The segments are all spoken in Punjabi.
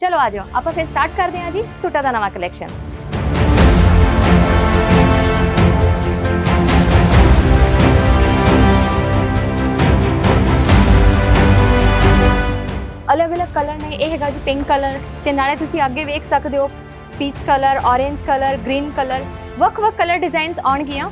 ਚਲੋ ਆ ਜਾਓ, ਆਪਾਂ ਫਿਰ ਸਟਾਰਟ ਕਰਦੇ ਹਾਂ ਜੀ ਸੂਟਾਂ ਦਾ ਨਵਾਂ ਕਲੈਕਸ਼ਨ ਅਲੱਗ-ਅਲੱਗ ਕਲਰ ਨੇ, ਇਹ ਹੈਗਾ ਜੀ ਪਿੰਕ ਕਲਰ ਤੇ ਨਾਲੇ ਤੁਸੀਂ ਅੱਗੇ ਵੇਖ ਸਕਦੇ ਹੋ peach colour orange colour green colour ਵੱਖ-ਵੱਖ ਕਲਰ ਡਿਜ਼ਾਈਨਸ ਆਉਣਗੀਆਂ।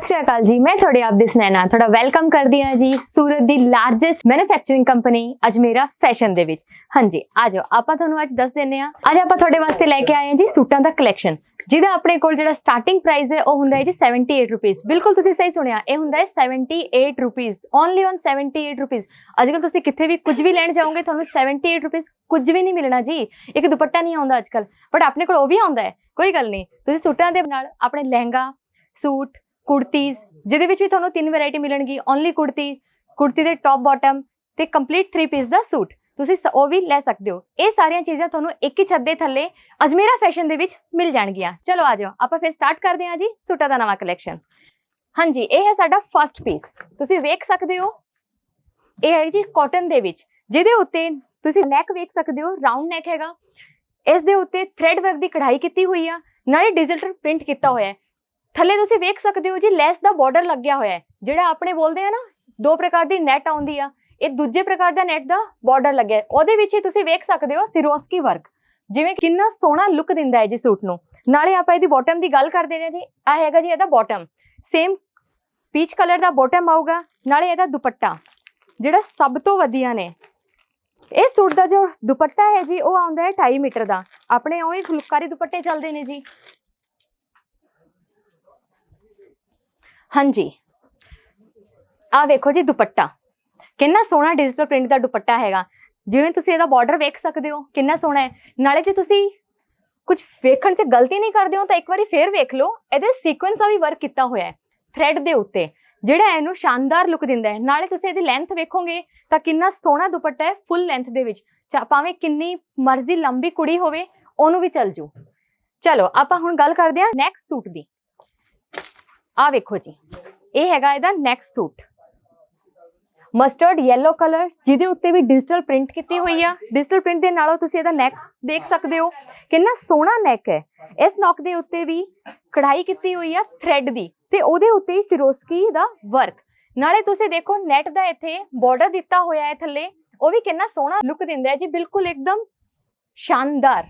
ਸਤਿ ਸ਼੍ਰੀ ਅਕਾਲ ਜੀ, ਮੈਂ ਤੁਹਾਡੇ ਆਪ ਦੀ ਸੁਨੈਨਾ, ਤੁਹਾਡਾ ਵੈਲਕਮ ਕਰਦੀ ਹਾਂ ਜੀ ਸੂਰਤ ਦੀ largest manufacturing company Ajmera fashion ਦੇ ਵਿੱਚ। ਹਾਂਜੀ, ਆ ਜਾਓ, ਆਪਾਂ ਤੁਹਾਨੂੰ ਅੱਜ ਦੱਸ ਦਿੰਨੇ ਆ ਅੱਜ ਆਪਾਂ ਤੁਹਾਡੇ ਵਾਸਤੇ ਲੈ ਕੇ ਆਏ ਹਾਂ ਜੀ ਸੂਟਾਂ ਦਾ ਕਲੈਕਸ਼ਨ ਜਿਹਦਾ ਆਪਣੇ ਕੋਲ ਜਿਹੜਾ ਸਟਾਰਟਿੰਗ ਪ੍ਰਾਈਸ ਹੈ, ਉਹ ਹੁੰਦਾ ਹੈ ਜੀ 78 ਰੁਪੀਸ ਬਿਲਕੁਲ ਤੁਸੀਂ ਸਹੀ ਸੁਣਿਆ, ਇਹ ਹੁੰਦਾ ਹੈ 78 ਰੁਪੀਸ ਓਨਲੀ ਔਨ 78 ਰੁਪੀਸ ਅੱਜਕੱਲ ਤੁਸੀਂ ਕਿੱਥੇ ਵੀ ਕੁਝ ਵੀ ਲੈਣ ਜਾਓਗੇ, ਤੁਹਾਨੂੰ 78 ਰੁਪੀਸ ਕੁਝ ਵੀ ਨਹੀਂ ਮਿਲਣਾ ਜੀ। ਇੱਕ ਦੁਪੱਟਾ ਨਹੀਂ ਆਉਂਦਾ ਅੱਜਕੱਲ ਬਟ ਆਪਣੇ ਕੋਲ ਉਹ ਵੀ ਆਉਂਦਾ ਹੈ, ਕੋਈ ਗੱਲ ਨਹੀਂ। ਤੁਸੀਂ ਸੂਟਾਂ ਦੇ ਨਾਲ ਆਪਣੇ ਲਹਿੰਗਾ, ਸੂਟ ਕੁੜਤੀਜ਼ ਜਿਹਦੇ ਵਿੱਚ ਵੀ ਤੁਹਾਨੂੰ ਤਿੰਨ ਵੈਰਾਈਟੀ ਮਿਲਣਗੀ ਓਨਲੀ ਕੁੜਤੀ ਕੁੜਤੀ ਦੇ ਟੌਪ ਬਾਟਮ ਤੇ ਕੰਪਲੀਟ 3 ਪੀਸ ਦਾ ਸੂਟ। ਤੁਸੀਂ ਸ- ਉਹ ਵੀ ਲੈ ਸਕਦੇ ਹੋ। ਇਹ ਸਾਰੀਆਂ ਚੀਜ਼ਾਂ ਤੁਹਾਨੂੰ ਇੱਕ ਹੀ ਛੱਤ ਦੇ ਥੱਲੇ ਅਜਮੇਰਾ ਫੈਸ਼ਨ ਦੇ ਵਿੱਚ ਮਿਲ ਜਾਣਗੀਆਂ। ਚਲੋ ਆ ਜਾਓ, ਆਪਾਂ ਫਿਰ ਸਟਾਰਟ ਕਰਦੇ ਹਾਂ ਜੀ ਸੂਟਾਂ ਦਾ ਨਵਾਂ ਕਲੈਕਸ਼ਨ ਹਾਂਜੀ, ਇਹ ਹੈ ਸਾਡਾ ਫਰਸਟ ਪੀਸ ਤੁਸੀਂ ਵੇਖ ਸਕਦੇ ਹੋ, ਇਹ ਹੈ ਜੀ ਕਾਟਨ ਦੇ ਵਿੱਚ, ਜਿਹਦੇ ਉੱਤੇ ਤੁਸੀਂ ਨੈਕ ਵੇਖ ਸਕਦੇ ਹੋ ਰਾਉਂਡ ਨੈਕ ਹੈਗਾ। ਇਸ ਦੇ ਉੱਤੇ ਥ੍ਰੈਡ ਵਰਕ ਦੀ ਕਢਾਈ ਕੀਤੀ ਹੋਈ ਆ, ਨਾਲੇ ਡਿਜੀਟਲ ਪ੍ਰਿੰਟ ਕੀਤਾ ਹੋਇਆ ਹੈ। ਥੱਲੇ ਤੁਸੀਂ ਵੇਖ ਸਕਦੇ ਹੋ ਜੀ, ਲੈਸ ਦਾ ਬਾਰਡਰ ਲੱਗਿਆ ਹੋਇਆ ਹੈ, ਜਿਹੜਾ ਆਪਣੇ ਬੋਲਦੇ ਆ ਨਾ, ਦੋ ਪ੍ਰਕਾਰ ਦੀ ਨੈਟ ਆਉਂਦੀ ਆ, ਇਹ ਦੂਜੇ ਪ੍ਰਕਾਰ ਦਾ ਨੈਟ ਦਾ ਬਾਰਡਰ ਲੱਗਿਆ ਉਹਦੇ ਵਿੱਚ ਹੀ ਤੁਸੀਂ ਵੇਖ ਸਕਦੇ ਹੋ ਸਿਰੋਸਕੀ ਵਰਕ ਜਿਵੇਂ ਕਿੰਨਾ ਸੋਹਣਾ ਲੁੱਕ ਦਿੰਦਾ ਹੈ ਜੀ ਸੂਟ ਨੂੰ। ਨਾਲੇ ਆਪਾਂ ਇਹਦੀ ਬਾਟਮ ਦੀ ਗੱਲ ਕਰਦੇ ਨੇ ਜੀ ਆ ਹੈਗਾ ਜੀ ਇਹਦਾ ਬਾਟਮ ਸੇਮ ਪੀਚ ਕਲਰ ਦਾ ਬਾਟਮ ਆਊਗਾ, ਨਾਲੇ ਇਹਦਾ ਦੁਪੱਟਾ, ਜਿਹੜਾ ਸਭ ਤੋਂ ਵਧੀਆ ਨੇ। ਇਹ ਸੂਟ ਦਾ ਜੋ ਦੁਪੱਟਾ ਹੈ ਜੀ, ਉਹ ਆਉਂਦਾ ਹੈ 2.5 ਮੀਟਰ ਦਾ। ਆਪਣੇ ਉਹੀ ਫੁਲਕਾਰੀ ਦੁਪੱਟੇ ਚੱਲਦੇ ਨੇ ਜੀ। ਹਾਂਜੀ। ਆ ਵੇਖੋ ਜੀ ਦੁਪੱਟਾ। ਕਿੰਨਾ ਸੋਹਣਾ ਡਿਜੀਟਲ ਪ੍ਰਿੰਟ ਦਾ ਦੁਪੱਟਾ ਹੈਗਾ। ਜਿਵੇਂ ਤੁਸੀਂ ਇਹਦਾ ਬਾਰਡਰ ਵੇਖ ਸਕਦੇ ਹੋ, ਕਿੰਨਾ ਸੋਹਣਾ ਹੈ। ਨਾਲੇ ਜੇ ਤੁਸੀਂ ਕੁਝ ਵੇਖਣ 'ਚ ਗਲਤੀ ਨਹੀਂ ਕਰਦੇ ਹੋ ਤਾਂ ਇੱਕ ਵਾਰੀ ਫੇਰ ਵੇਖ ਲਓ, ਇਹਦੇ ਸੀਕੁਐਂਸ ਦਾ ਵੀ ਵਰਕ ਕੀਤਾ ਹੋਇਆ ਹੈ ਥ੍ਰੈਡ ਦੇ ਉੱਤੇ। ਜਿਹੜਾ ਇਹਨੂੰ ਸ਼ਾਨਦਾਰ ਲੁੱਕ ਦਿੰਦਾ ਹੈ। ਨਾਲੇ ਤੁਸੀਂ ਇਹਦੀ ਲੈਂਥ ਵੇਖੋਗੇ ਤਾਂ ਕਿੰਨਾ ਸੋਹਣਾ ਦੁਪੱਟਾ ਹੈ ਫੁੱਲ ਲੈਂਥ ਦੇ ਵਿੱਚ। ਚਾ- ਭਾਵੇਂ ਕਿੰਨੀ ਮਰਜ਼ੀ ਲੰਬੀ ਕੁੜੀ ਹੋਵੇ, ਉਹਨੂੰ ਵੀ ਚੱਲ ਜੂ। ਚਲੋ, ਆਪਾਂ ਹੁਣ ਗੱਲ ਕਰਦੇ ਹਾਂ ਨੈਕਸਟ ਸੂਟ ਦੀ। ਆ ਵੇਖੋ ਜੀ, ਇਹ ਹੈਗਾ ਇਹਦਾ next suit. Mustard yellow colour ਜਿਹਦੇ ਉੱਤੇ ਵੀ ਡਿਜੀਟਲ ਪ੍ਰਿੰਟ ਕੀਤੀ ਹੋਈ ਆ। ਡਿਜੀਟਲ ਪ੍ਰਿੰਟ ਦੇ ਨਾਲੋਂ ਤੁਸੀਂ ਇਹਦਾ ਨੈਕ ਦੇਖ ਸਕਦੇ ਹੋ। ਕਿੰਨਾ ਸੋਹਣਾ ਨੈਕ ਹੈ। ਇਸ ਨੌਕ ਦੇ ਉੱਤੇ ਵੀ ਕਢਾਈ ਕੀਤੀ ਹੋਈ ਆ ਥ੍ਰੈਡ ਦੀ ਤੇ ਉਹਦੇ ਉੱਤੇ ਹੀ ਸਿਰੋਸਕੀ ਦਾ ਵਰਕ ਨਾਲੇ ਤੁਸੀਂ ਦੇਖੋ ਨੈਟ ਦਾ ਇੱਥੇ ਬਾਰਡਰ ਦਿੱਤਾ ਹੋਇਆ ਹੈ ਥੱਲੇ। ਉਹ ਵੀ ਕਿੰਨਾ ਸੋਹਣਾ ਲੁੱਕ ਦਿੰਦਾ ਹੈ ਜੀ, ਬਿਲਕੁਲ ਇੱਕਦਮ ਸ਼ਾਨਦਾਰ।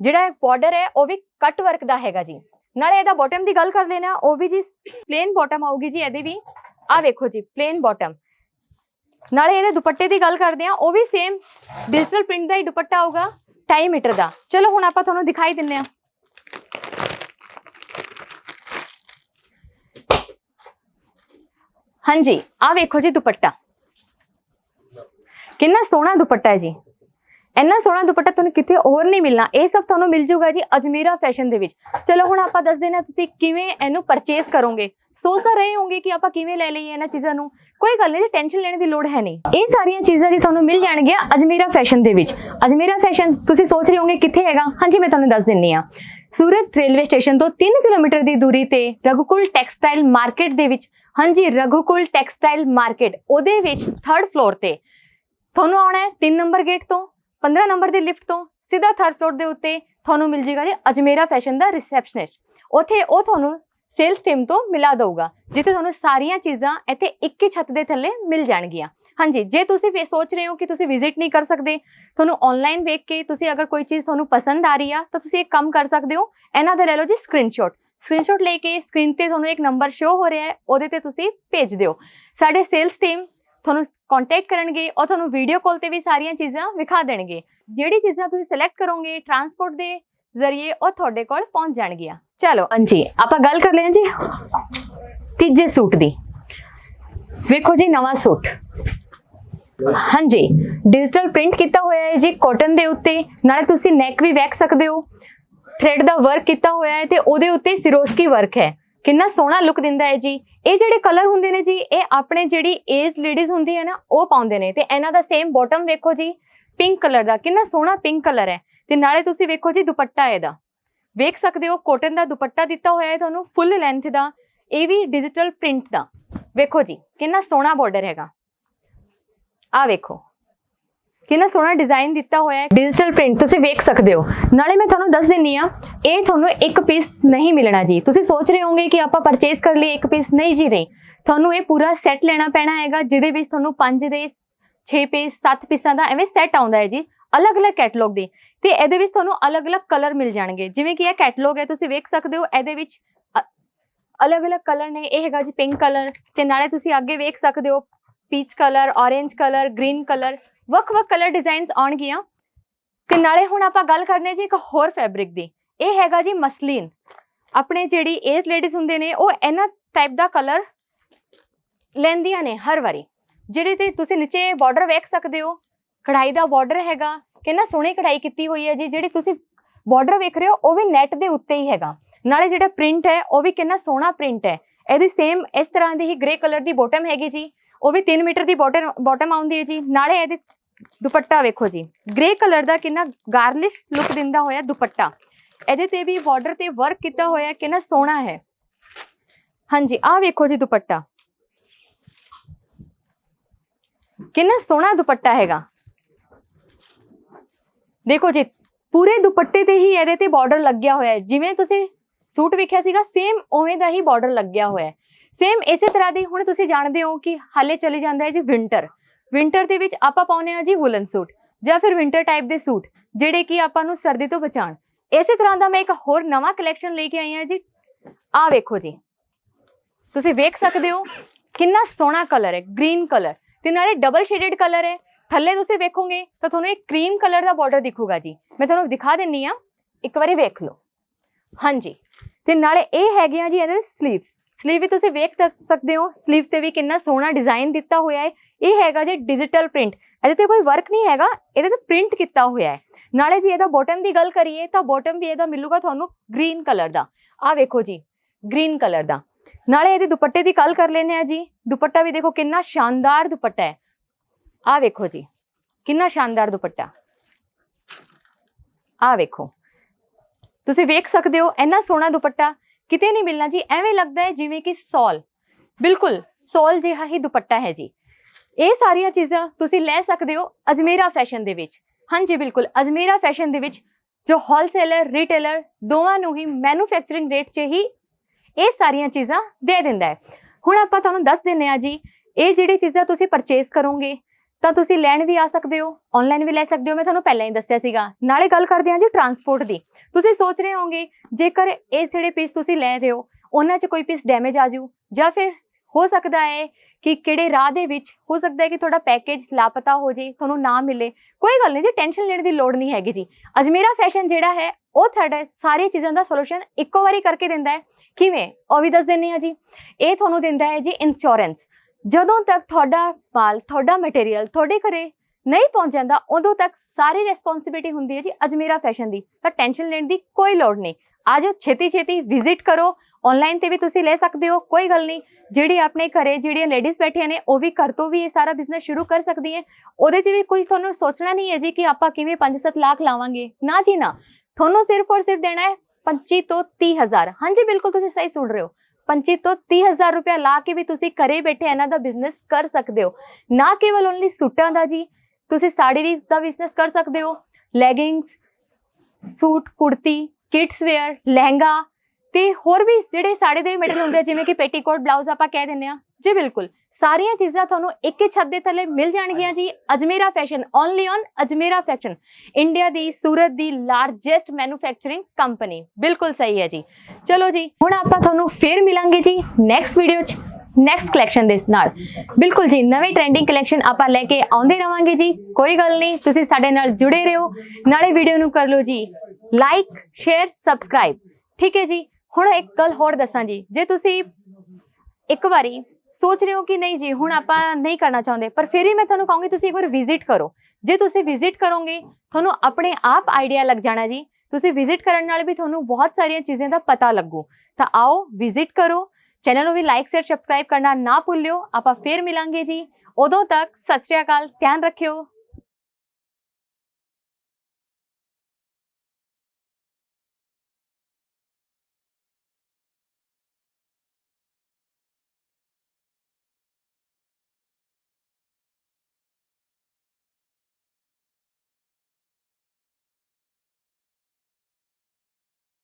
ਜਿਹੜਾ ਬਾਰਡਰ ਹੈ, ਉਹ ਵੀ ਕਟ ਵਰਕ ਦਾ ਹੈਗਾ ਜੀ। ਨਾਲੇ ਇਹਦਾ ਬਾਟਮ ਦੀ ਗੱਲ ਕਰ ਲੈਣਾ ਉਹ ਵੀ ਜੀ ਪਲੇਨ ਬਾਟਮ ਆਊਗੀ ਜੀ, ਇਹਦੇ ਵੀ। ਆ ਵੇਖੋ ਜੀ ਪਲੇਨ ਬਾਟਮ ਨਾਲੇ ਇਹਦੇ ਦੁਪੱਟੇ ਦੀ ਗੱਲ ਕਰਦੇ ਆ ਉਹ ਵੀ ਸੇਮ ਡਿਜੀਟਲ ਪ੍ਰਿੰਟ ਦਾ ਹੀ ਦੁਪੱਟਾ ਆਊਗਾ 2.5 ਮੀਟਰ ਦਾ। ਚਲੋ, ਹੁਣ ਆਪਾਂ ਤੁਹਾਨੂੰ ਦਿਖਾਈ ਦਿੰਨੇ ਆ ਹਾਂਜੀ ਆ ਵੇਖੋ ਜੀ ਦੁਪੱਟਾ। ਕਿੰਨਾ ਸੋਹਣਾ ਦੁਪੱਟਾ ਹੈ ਜੀ। ਇੰਨਾ ਸੋਹਣਾ ਦੁਪੱਟਾ ਤੁਹਾਨੂੰ ਕਿਤੇ ਹੋਰ ਨਹੀਂ ਮਿਲਣਾ। ਇਹ ਸਭ ਤੁਹਾਨੂੰ ਮਿਲ ਜੂਗਾ ਜੀ ਅਜਮੀਰਾ ਫੈਸ਼ਨ ਦੇ ਵਿੱਚ। ਚਲੋ, ਹੁਣ ਆਪਾਂ ਦੱਸ ਦੇਣਾ ਤੁਸੀਂ ਕਿਵੇਂ ਇਹਨੂੰ ਪਰਚੇਸ ਕਰੋਗੇ। ਸੋਚਦਾ ਰਹੇ ਹੋਗੇ ਕਿ ਆਪਾਂ ਕਿਵੇਂ ਲੈ ਲਈਏ ਇਹਨਾਂ ਚੀਜ਼ਾਂ ਨੂੰ। ਕੋਈ ਗੱਲ ਨਹੀਂ ਜੀ ਟੈਨਸ਼ਨ ਲੈਣ ਦੀ ਲੋੜ ਹੈ ਨਹੀਂ। ਇਹ ਸਾਰੀਆਂ ਚੀਜ਼ਾਂ ਜੀ ਤੁਹਾਨੂੰ ਮਿਲ ਜਾਣਗੀਆਂ ਅਜਮੀਰਾ ਫੈਸ਼ਨ ਦੇ ਵਿੱਚ। ਅਜਮੀਰਾ ਫੈਸ਼ਨ, ਤੁਸੀਂ ਸੋਚ ਰਹੇ ਹੋਗੇ ਕਿੱਥੇ ਹੈਗਾ? ਹਾਂਜੀ, ਮੈਂ ਤੁਹਾਨੂੰ ਦੱਸ ਦਿੰਨੀ ਆ ਸੂਰਤ ਰੇਲਵੇ ਸਟੇਸ਼ਨ ਤੋਂ 3 ਕਿਲੋਮੀਟਰ ਦੀ ਦੂਰੀ ਤੇ ਰਘੂਕੁਲ ਟੈਕਸਟਾਈਲ ਮਾਰਕੀਟ ਦੇ ਵਿੱਚ, ਹਾਂਜੀ, ਰਘੂਕੁਲ ਟੈਕਸਟਾਈਲ ਮਾਰਕੀਟ, ਉਹਦੇ ਵਿੱਚ 3rd ਫਲੋਰ ਤੇ। ਤੁਹਾਨੂੰ ਆਉਣਾ ਹੈ 3 ਨੰਬਰ ਗੇਟ ਤੋਂ। 15 ਨੰਬਰ ਦੀ ਲਿਫਟ ਤੋਂ ਸਿੱਧਾ ਥਰਡ ਫਲੋਰ ਦੇ ਉੱਤੇ ਤੁਹਾਨੂੰ ਮਿਲ ਜੇਗਾ ਜੀ ਅਜਮੇਰਾ ਫੈਸ਼ਨ ਦਾ ਰਿਸੈਪਸ਼ਨਿਸਟ ਉੱਥੇ ਉਹ ਤੁਹਾਨੂੰ ਸੇਲਸ ਟੀਮ ਤੋਂ ਮਿਲਾ ਦਊਗਾ, ਜਿੱਥੇ ਤੁਹਾਨੂੰ ਸਾਰੀਆਂ ਚੀਜ਼ਾਂ ਇੱਥੇ ਇੱਕ ਹੀ ਛੱਤ ਦੇ ਥੱਲੇ ਮਿਲ ਜਾਣਗੀਆਂ। ਹਾਂਜੀ, ਜੇ ਤੁਸੀਂ ਵੀ ਸੋਚ ਰਹੇ ਹੋ ਕਿ ਤੁਸੀਂ ਵਿਜ਼ਿਟ ਨਹੀਂ ਕਰ ਸਕਦੇ, ਤੁਹਾਨੂੰ ਆਨਲਾਈਨ ਵੇਖ ਕੇ ਤੁਸੀਂ ਅਗਰ ਕੋਈ ਚੀਜ਼ ਤੁਹਾਨੂੰ ਪਸੰਦ ਆ ਰਹੀ ਆ, ਤਾਂ ਤੁਸੀਂ ਇੱਕ ਕੰਮ ਕਰ ਸਕਦੇ ਹੋ, ਇਹਨਾਂ ਦਾ ਲੈ ਲਓ ਜੀ ਸਕਰੀਨਸ਼ਾਟ ਸਕਰੀਨਸ਼ਾਟ ਲੈ ਕੇ ਸਕਰੀਨ ਤੇ ਤੁਹਾਨੂੰ ਇੱਕ ਨੰਬਰ ਸ਼ੋ ਹੋ ਰਿਹਾ ਹੈ, ਉਹਦੇ ਤੇ ਤੁਸੀਂ ਭੇਜ ਦਿਓ। ਸਾਡੇ ਸੇਲਸ ਟੀਮ ਤੁਹਾਨੂੰ ਕੰਟੈਕਟ ਕਰਨਗੇ ਔਰ ਤੁਹਾਨੂੰ ਵੀਡੀਓ ਕਾਲ ਤੇ ਵੀ ਸਾਰੀਆਂ ਚੀਜ਼ਾਂ ਵਿਖਾ ਦੇਣਗੇ। ਜਿਹੜੀ ਚੀਜ਼ਾਂ ਤੁਸੀਂ ਸਿਲੈਕਟ ਕਰੋਗੇ ਟਰਾਂਸਪੋਰਟ ਦੇ ਜ਼ਰੀਏ ਉਹ ਤੁਹਾਡੇ ਕੋਲ ਪਹੁੰਚ ਜਾਣਗੀਆਂ। ਚਲੋ ਹਾਂਜੀ ਆਪਾਂ ਗੱਲ ਕਰ ਲੈਂਦੇ ਜੀ ਤੀਜੇ ਸੂਟ ਦੀ। ਵੇਖੋ ਜੀ ਨਵਾਂ ਸੂਟ। ਹਾਂਜੀ ਡਿਜੀਟਲ ਪ੍ਰਿੰਟ ਕੀਤਾ ਹੋਇਆ ਹੈ ਜੀ ਕਾਟਨ ਦੇ ਉੱਤੇ। ਨਾਲੇ ਤੁਸੀਂ ਨੈਕ ਵੀ ਵੇਖ ਸਕਦੇ ਹੋ। ਥ੍ਰੈਡ ਦਾ ਵਰਕ ਕੀਤਾ ਹੋਇਆ ਹੈ ਤੇ ਉਹਦੇ ਉੱਤੇ ਸਿਰੋਸਕੀ ਵਰਕ ਹੈ। ਕਿੰਨਾ ਸੋਹਣਾ ਲੁੱਕ ਦਿੰਦਾ ਹੈ ਜੀ। ਇਹ ਜਿਹੜੇ ਕਲਰ ਹੁੰਦੇ ਨੇ ਜੀ, ਇਹ ਆਪਣੇ ਜਿਹੜੀ ਏਜ ਲੇਡੀਜ਼ ਹੁੰਦੀ ਹੈ ਨਾ, ਉਹ ਪਾਉਂਦੇ ਨੇ। ਤੇ ਇਹਨਾਂ ਦਾ ਸੇਮ ਬਾਟਮ ਵੇਖੋ ਜੀ ਪਿੰਕ ਕਲਰ ਦਾ। ਕਿੰਨਾ ਸੋਹਣਾ ਪਿੰਕ ਕਲਰ ਹੈ। ਤੇ ਨਾਲੇ ਤੁਸੀਂ ਵੇਖੋ ਜੀ ਦੁਪੱਟਾ ਇਹਦਾ। ਵੇਖ ਸਕਦੇ ਹੋ ਕੋਟਨ ਦਾ ਦੁਪੱਟਾ ਦਿੱਤਾ ਹੋਇਆ ਹੈ ਤੁਹਾਨੂੰ ਫੁੱਲ ਲੈਂਥ ਦਾ। ਇਹ ਵੀ ਡਿਜੀਟਲ ਪ੍ਰਿੰਟ ਦਾ। ਵੇਖੋ ਜੀ, ਕਿੰਨਾ ਸੋਹਣਾ ਬਾਰਡਰ ਹੈਗਾ। ਆ ਵੇਖੋ। ਕਿੰਨਾ ਸੋਹਣਾ ਡਿਜ਼ਾਈਨ ਦਿੱਤਾ ਹੋਇਆ ਹੈ। ਡਿਜੀਟਲ ਪ੍ਰਿੰਟ ਤੁਸੀਂ ਵੇਖ ਸਕਦੇ ਹੋ। ਨਾਲੇ ਮੈਂ ਤੁਹਾਨੂੰ ਦੱਸ ਦਿੰਨੀ ਆ ਇਹ ਤੁਹਾਨੂੰ ਇੱਕ ਪੀਸ ਨਹੀਂ ਮਿਲਣਾ ਜੀ। ਤੁਸੀਂ ਸੋਚ ਰਹੇ ਹੋਵੋਗੇ ਕਿ ਆਪਾਂ ਪਰਚੇਸ ਕਰ ਲਈ ਇੱਕ ਪੀਸ ਨਹੀਂ ਜੀ ਨਹੀਂ। ਤੁਹਾਨੂੰ ਇਹ ਪੂਰਾ ਸੈੱਟ ਲੈਣਾ ਪੈਣਾ ਹੈਗਾ, ਜਿਹਦੇ ਵਿੱਚ ਤੁਹਾਨੂੰ 5 ਦੇ 6 ਪੀਸ 7 ਪੀਸਾਂ ਦਾ ਐਵੇਂ ਸੈੱਟ ਆਉਂਦਾ ਹੈ ਜੀ, ਅਲੱਗ-ਅਲੱਗ ਕੈਟਲੌਗ ਦੇ। ਤੇ ਇਹਦੇ ਵਿੱਚ ਤੁਹਾਨੂੰ ਅਲੱਗ-ਅਲੱਗ ਕਲਰ ਮਿਲ ਜਾਣਗੇ। ਜਿਵੇਂ ਕਿ ਇਹ ਕੈਟਲੌਗ ਹੈ, ਤੁਸੀਂ ਵੇਖ ਸਕਦੇ ਹੋ, ਇਹਦੇ ਵਿੱਚ ਅ- ਅਲੱਗ-ਅਲੱਗ ਕਲਰ ਨੇ। ਇਹ ਹੈਗਾ ਜੀ ਪਿੰਕ ਕਲਰ ਤੇ ਨਾਲੇ ਤੁਸੀਂ ਅੱਗੇ ਵੇਖ ਸਕਦੇ ਹੋ peach colour orange colour green colour ਵੱਖ-ਵੱਖ ਕਲਰ ਡਿਜ਼ਾਈਨਸ ਆਉਣਗੀਆਂ। ਤੇ ਨਾਲੇ ਹੁਣ ਆਪਾਂ ਗੱਲ ਕਰਨੇ ਜੀ ਇੱਕ ਹੋਰ ਫੈਬਰਿਕ ਦੀ। ਇਹ ਹੈਗਾ ਜੀ ਮਸਲੀਨ। ਆਪਣੇ ਜਿਹੜੀ ਏਜ ਲੇਡੀਜ਼ ਹੁੰਦੇ ਨੇ, ਉਹ ਇਹਨਾਂ ਟਾਈਪ ਦਾ ਕਲਰ ਲੈਂਦੀਆਂ ਨੇ ਹਰ ਵਾਰੀ। ਜਿਹੜੇ ਤੇ ਤੁਸੀਂ ਨੀਚੇ ਬਾਰਡਰ ਵੇਖ ਸਕਦੇ ਹੋ, ਕਢਾਈ ਦਾ ਬਾਰਡਰ ਹੈਗਾ, ਕਿੰਨਾ ਸੋਹਣੀ ਕਢਾਈ ਕੀਤੀ ਹੋਈ ਹੈ ਜੀ, ਜਿਹੜੀ ਤੁਸੀਂ ਬਾਰਡਰ ਵੇਖ ਰਹੇ ਹੋ, ਉਹ ਵੀ ਨੈਟ ਦੇ ਉੱਤੇ ਹੀ ਹੈਗਾ। ਨਾਲੇ ਜਿਹੜਾ ਪ੍ਰਿੰਟ ਹੈ, ਉਹ ਵੀ ਕਿੰਨਾ ਸੋਹਣਾ ਪ੍ਰਿੰਟ ਹੈ। ਇਹਦੀ ਸੇਮ ਇਸ ਤਰ੍ਹਾਂ ਦੀ ਹੀ ਗ੍ਰੇ ਕਲਰ ਦੀ ਬੋਟਮ ਹੈਗੀ ਜੀ। ਉਹ ਵੀ 3 ਮੀਟਰ ਦੀ ਬਾਟਮ ਬਾਟਮ ਆਉਂਦੀ ਹੈ ਜੀ। ਨਾਲੇ ਇਹਦੇ ਦੁਪੱਟਾ ਵੇਖੋ ਜੀ। ਗ੍ਰੇ ਕਲਰ ਦਾ ਕਿੰਨਾ ਗਾਰਲਿਸ਼ ਲੁੱਕ ਦਿੰਦਾ ਹੋਇਆ ਦੁਪੱਟਾ। ਇਹਦੇ ਤੇ ਵੀ ਬਾਰਡਰ ਤੇ ਵਰਕ ਕੀਤਾ ਹੋਇਆ ਕਿੰਨਾ ਸੋਹਣਾ ਹੈ। ਹਾਂਜੀ, ਆਹ ਵੇਖੋ ਜੀ ਦੁਪੱਟਾ। ਕਿੰਨਾ ਸੋਹਣਾ ਦੁਪੱਟਾ ਹੈਗਾ। ਦੇਖੋ ਜੀ, ਪੂਰੇ ਦੁਪੱਟੇ ਤੇ ਹੀ ਇਹਦੇ ਤੇ ਬਾਰਡਰ ਲੱਗਿਆ ਹੋਇਆ ਹੈ। ਜਿਵੇਂ ਤੁਸੀਂ ਸੂਟ ਵੇਖਿਆ ਸੀਗਾ ਸੇਮ ਉਵੇਂ ਦਾ ਹੀ ਬਾਰਡਰ ਲੱਗਿਆ ਹੋਇਆ ਹੈ। ਸੇਮ ਇਸੇ ਤਰ੍ਹਾਂ ਦੀ ਹੁਣ ਤੁਸੀਂ ਜਾਣਦੇ ਹੋ ਕਿ ਹਾਲੇ ਚਲੇ ਜਾਂਦਾ ਹੈ ਜੀ ਵਿੰਟਰ ਵਿੰਟਰ ਦੇ ਵਿੱਚ ਆਪਾਂ ਪਾਉਨੇ ਆ ਜੀ ਵੂਲਨ ਸੂਟ ਜਾਂ ਫਿਰ ਵਿੰਟਰ ਟਾਈਪ ਦੇ ਸੂਟ ਜਿਹੜੇ ਕਿ ਆਪਾਂ ਨੂੰ ਸਰਦੀ ਤੋਂ ਬਚਾਉਣ। ਇਸੇ ਤਰ੍ਹਾਂ ਦਾ ਮੈਂ ਇੱਕ ਹੋਰ ਨਵਾਂ ਕਲੈਕਸ਼ਨ ਲੈ ਕੇ ਆਈ ਹਾਂ ਜੀ। ਆਹ ਵੇਖੋ ਜੀ। ਤੁਸੀਂ ਵੇਖ ਸਕਦੇ ਹੋ ਕਿੰਨਾ ਸੋਹਣਾ ਕਲਰ ਹੈ ਗ੍ਰੀਨ ਕਲਰ ਤੇ ਨਾਲੇ ਡਬਲ ਸ਼ੇਡਡ ਕਲਰ ਹੈ। ਥੱਲੇ ਤੁਸੀਂ ਵੇਖੋਗੇ ਤਾਂ ਤੁਹਾਨੂੰ ਇੱਕ ਕਰੀਮ ਕਲਰ ਦਾ ਬਾਰਡਰ ਦਿਖੂਗਾ ਜੀ। ਮੈਂ ਤੁਹਾਨੂੰ ਦਿਖਾ ਦਿੰਨੀ ਆ ਇੱਕ ਵਾਰੀ ਵੇਖ ਲਓ। ਹਾਂਜੀ। ਤੇ ਨਾਲੇ ਇਹ ਹੈਗੇ ਆ ਜੀ ਇਹਦੇ ਸਲੀਵਸ ਸਲੀਵ ਵੀ ਤੁਸੀਂ ਵੇਖ ਸਕਦੇ ਹੋ ਸਲੀਵ ਤੇ ਵੀ ਕਿੰਨਾ ਸੋਹਣਾ ਡਿਜ਼ਾਈਨ ਦਿੱਤਾ ਹੋਇਆ ਹੈ। ਇਹ ਹੈਗਾ ਜੀ ਡਿਜੀਟਲ ਪ੍ਰਿੰਟ ਇਹਦੇ ਤੇ ਕੋਈ ਵਰਕ ਨਹੀਂ ਹੈਗਾ, ਇਹਦੇ ਤੇ ਪ੍ਰਿੰਟ ਕੀਤਾ ਹੋਇਆ ਹੈ। ਨਾਲੇ ਜੀ ਇਹਦਾ ਬਾਟਮ ਦੀ ਗੱਲ ਕਰੀਏ, ਤਾਂ ਬਾਟਮ ਵੀ ਇਹਦਾ ਮਿਲੂਗਾ ਤੁਹਾਨੂੰ ਗ੍ਰੀਨ ਕਲਰ ਦਾ। ਆਹ ਵੇਖੋ ਜੀ ਗ੍ਰੀਨ ਕਲਰ ਦਾ। ਨਾਲੇ ਇਹਦੇ ਦੁਪੱਟੇ ਦੀ ਗੱਲ ਕਰ ਲੈਨੇ ਆ ਜੀ। ਦੁਪੱਟਾ ਵੀ ਦੇਖੋ ਕਿੰਨਾ ਸ਼ਾਨਦਾਰ ਦੁਪੱਟਾ ਹੈ। ਆਹ ਵੇਖੋ ਜੀ, ਕਿੰਨਾ ਸ਼ਾਨਦਾਰ ਦੁਪੱਟਾ। ਆਹ ਵੇਖੋ। ਤੁਸੀਂ ਵੇਖ ਸਕਦੇ ਹੋ, ਇੰਨਾ ਸੋਹਣਾ ਦੁਪੱਟਾ। ਕਿਤੇ ਨਹੀਂ ਮਿਲਣਾ ਜੀ, ਐਵੇਂ ਲੱਗਦਾ ਹੈ ਜਿਵੇਂ ਕਿ ਸੌਲ। ਬਿਲਕੁਲ, ਸੌਲ ਜਿਹਾ ਹੀ ਦੁਪੱਟਾ ਹੈ ਜੀ। ਇਹ ਸਾਰੀਆਂ ਚੀਜ਼ਾਂ ਤੁਸੀਂ ਲੈ ਸਕਦੇ ਹੋ ਅਜਮੇਰਾ ਫੈਸ਼ਨ ਦੇ ਵਿੱਚ। ਹਾਂਜੀ, ਬਿਲਕੁਲ, ਅਜਮੇਰਾ ਫੈਸ਼ਨ ਦੇ ਵਿੱਚ ਜੋ ਹੋਲਸੇਲਰ ਰਿਟੇਲਰ ਦੋਵਾਂ ਨੂੰ ਹੀ ਮੈਨੂਫੈਕਚਰਿੰਗ ਰੇਟ 'ਚ ਹੀ ਇਹ ਸਾਰੀਆਂ ਚੀਜ਼ਾਂ ਦੇ ਦਿੰਦਾ ਹੈ। ਹੁਣ ਆਪਾਂ ਤੁਹਾਨੂੰ ਦੱਸ ਦਿੰਨੇ ਆ ਜੀ, ਇਹ ਜਿਹੜੀ ਚੀਜ਼ਾਂ ਤੁਸੀਂ ਪਰਚੇਸ ਕਰੋਗੇ, ਤਾਂ ਤੁਸੀਂ ਲੈਣ ਵੀ ਆ ਸਕਦੇ ਹੋ ਆਨਲਾਈਨ ਵੀ ਲੈ ਸਕਦੇ ਹੋ। ਮੈਂ ਤੁਹਾਨੂੰ ਪਹਿਲਾਂ ਹੀ ਦੱਸਿਆ ਸੀਗਾ। ਨਾਲੇ ਗੱਲ ਕਰਦੇ ਹਾਂ ਜੀ ਟਰਾਂਸਪੋਰਟ ਦੀ। ਤੁਸੀਂ ਸੋਚ ਰਹੇ ਹੋਵੋਗੇ, ਜੇਕਰ ਇਹ ਜਿਹੜੇ ਪੀਸ ਤੁਸੀਂ ਲੈ ਰਹੇ ਹੋ, ਉਹਨਾਂ 'ਚ ਕੋਈ ਪੀਸ ਡੈਮੇਜ ਆ ਜੂ? ਜਾਂ ਫਿਰ ਹੋ ਸਕਦਾ ਹੈ ਕਿ ਕਿਹੜੇ ਰਾਹ ਦੇ ਵਿੱਚ ਹੋ ਸਕਦਾ ਹੈ ਕਿ ਤੁਹਾਡਾ ਪੈਕੇਜ ਲਾਪਤਾ ਹੋ ਜੇ, ਤੁਹਾਨੂੰ ਨਾ ਮਿਲੇ। ਕੋਈ ਗੱਲ ਨਹੀਂ ਜੀ ਟੈਨਸ਼ਨ ਲੈਣ ਦੀ ਲੋੜ ਨਹੀਂ ਹੈਗੀ ਜੀ। ਅਜਮੇਰਾ ਫੈਸ਼ਨ ਜਿਹੜਾ ਹੈ, ਉਹ ਤੁਹਾਡਾ ਸਾਰੀ ਚੀਜ਼ਾਂ ਦਾ ਸੋਲੂਸ਼ਨ ਇੱਕੋ ਵਾਰੀ ਕਰਕੇ ਦਿੰਦਾ ਹੈ। ਕਿਵੇਂ? ਉਹ ਵੀ ਦੱਸ ਦਿੰਨੀ ਆ ਜੀ। ਇਹ ਤੁਹਾਨੂੰ ਦਿੰਦਾ ਹੈ ਜੀ ਇੰਸ਼ੋਰੈਂਸ ਜਦੋਂ ਤੱਕ ਤੁਹਾਡਾ ਮਾਲ, ਤੁਹਾਡਾ ਮਟੀਰੀਅਲ ਤੁਹਾਡੇ ਘਰੇ ਨਹੀਂ ਪਹੁੰਚ ਜਾਂਦਾ, ਉਦੋਂ ਤੱਕ ਸਾਰੀ ਰਿਸਪੌਂਸਿਬਿਲਟੀ ਹੁੰਦੀ ਹੈ ਜੀ ਅਜਮੇਰਾ ਫੈਸ਼ਨ ਦੀ। ਤਾਂ ਟੈਨਸ਼ਨ ਲੈਣ ਦੀ ਕੋਈ ਲੋੜ ਨਹੀਂ। ਆਜੋ ਛੇਤੀ ਛੇਤੀ ਵਿਜ਼ਿਟ ਕਰੋ। ਆਨਲਾਈਨ ਤੇ ਵੀ ਤੁਸੀਂ ਲੈ ਸਕਦੇ ਹੋ, ਕੋਈ ਗੱਲ ਨਹੀਂ। ਜਿਹੜੀ ਆਪਣੇ ਘਰੇ ਜਿਹੜੀਆਂ ਲੇਡੀਜ਼ ਬੈਠੀਆਂ ਨੇ, ਉਹ ਵੀ ਘਰ ਤੋਂ ਵੀ ਇਹ ਸਾਰਾ ਬਿਜ਼ਨਸ ਸ਼ੁਰੂ ਕਰ ਸਕਦੀ ਹੈ ਉਹਦੇ 'ਚ ਵੀ ਕੋਈ ਤੁਹਾਨੂੰ ਸੋਚਣਾ ਨਹੀਂ ਹੈ ਜੀ ਕਿ ਆਪਾਂ ਕਿਵੇਂ 5-7 ਲੱਖ ਲਾਵਾਂਗੇ। ਨਾ ਜੀ ਨਾ। ਤੁਹਾਨੂੰ ਸਿਰਫ ਔਰ ਸਿਰਫ ਦੇਣਾ ਹੈ 25 ਤੋਂ 30 ਹਜ਼ਾਰ। ਹਾਂਜੀ, ਬਿਲਕੁਲ ਤੁਸੀਂ ਸਹੀ ਸੁਣ ਰਹੇ ਹੋ। 25 ਤੋਂ 30 ਹਜ਼ਾਰ ਰੁਪਇਆ ਲਾ ਕੇ ਵੀ ਤੁਸੀਂ ਘਰੇ ਬੈਠੇ ਇਹਨਾਂ ਦਾ ਬਿਜ਼ਨਸ ਕਰ ਸਕਦੇ ਹੋ। ਨਾ ਕੇਵਲ ਓਨਲੀ ਸੂਟਾਂ ਦਾ ਜੀ ਤੁਸੀਂ ਸਾੜੀ ਵੀ ਦਾ ਬਿਜ਼ਨਸ ਕਰ ਸਕਦੇ ਹੋ। Leggings suit, kurti kids wear lehenga ਤੇ ਹੋਰ ਵੀ ਜਿਹੜੇ ਸਾੜੇ ਦੇ ਮਟੀਰੀਅਲ ਹੁੰਦੇ ਆ, ਜਿਵੇਂ ਕਿ ਪੈਟੀਕੋਟ ਬਲਾਊਜ਼ ਆਪਾਂ ਕਹਿ ਦਿੰਦੇ ਆ ਜੀ ਬਿਲਕੁਲ, ਸਾਰੀਆਂ ਚੀਜ਼ਾਂ ਤੁਹਾਨੂੰ ਇੱਕ ਹੀ ਛੱਤ ਦੇ ਥੱਲੇ ਮਿਲ ਜਾਣਗੀਆਂ ਜੀ। Ajmera fashion only on Ajmera fashion India ਦੀ, ਸੂਰਤ ਦੀ ਲਾਰਜੈਸਟ ਮੈਨੂਫੈਕਚਰਿੰਗ ਕੰਪਨੀ ਬਿਲਕੁਲ ਸਹੀ ਹੈ ਜੀ। ਚਲੋ ਜੀ, ਹੁਣ ਆਪਾਂ ਤੁਹਾਨੂੰ ਫੇਰ ਮਿਲਾਂਗੇ ਜੀ ਨੈਕਸਟ ਵੀਡੀਓ 'ਚ। ਨੈਕਸਟ ਕਲੈਕਸ਼ਨ ਦੇ ਨਾਲ। ਬਿਲਕੁਲ ਜੀ, ਨਵੇਂ ਟ੍ਰੈਂਡਿੰਗ ਕਲੈਕਸ਼ਨ ਆਪਾਂ ਲੈ ਕੇ ਆਉਂਦੇ ਰਵਾਂਗੇ ਜੀ। ਕੋਈ ਗੱਲ ਨਹੀਂ, ਤੁਸੀਂ ਸਾਡੇ ਨਾਲ ਜੁੜੇ ਰਹੋ। ਨਾਲੇ ਵੀਡੀਓ ਨੂੰ ਕਰ ਲਓ ਜੀ। ਲਾਈਕ ਸ਼ੇਅਰ ਸਬਸਕ੍ਰਾਈਬ ਠੀਕ ਹੈ ਜੀ? ਹੁਣ ਇੱਕ ਗੱਲ ਹੋਰ ਦੱਸਾਂ ਜੀ। ਜੇ ਤੁਸੀਂ ਇੱਕ ਵਾਰੀ ਸੋਚ ਰਹੇ ਹੋ ਕਿ ਨਹੀਂ ਜੀ, ਹੁਣ ਆਪਾਂ ਨਹੀਂ ਕਰਨਾ ਚਾਹੁੰਦੇ, ਪਰ ਫਿਰ ਵੀ ਮੈਂ ਤੁਹਾਨੂੰ ਕਹਾਂਗੀ, ਤੁਸੀਂ ਇੱਕ ਵਾਰ ਵਿਜ਼ਿਟ ਕਰੋ। ਜੇ ਤੁਸੀਂ ਵਿਜ਼ਿਟ ਕਰੋਗੇ, ਤੁਹਾਨੂੰ ਆਪਣੇ ਆਪ ਆਈਡੀਆ ਲੱਗ ਜਾਣਾ ਜੀ। ਤੁਸੀਂ ਵਿਜ਼ਿਟ ਕਰਨ ਨਾਲ ਵੀ ਤੁਹਾਨੂੰ ਬਹੁਤ ਸਾਰੀਆਂ ਚੀਜ਼ਾਂ ਦਾ ਪਤਾ ਲੱਗੂ। ਤਾਂ ਆਓ ਵਿਜ਼ਿਟ ਕਰੋ। ਚੈਨਲ ਨੂੰ ਵੀ ਲਾਈਕ ਸ਼ੇਅਰ ਸਬਸਕ੍ਰਾਈਬ ਕਰਨਾ ਨਾ ਭੁੱਲਿਓ। ਆਪਾਂ ਫੇਰ ਮਿਲਾਂਗੇ ਜੀ। ਉਦੋਂ ਤੱਕ ਸਤਿ ਸ਼੍ਰੀ ਅਕਾਲ, ਧਿਆਨ ਰੱਖਿਓ।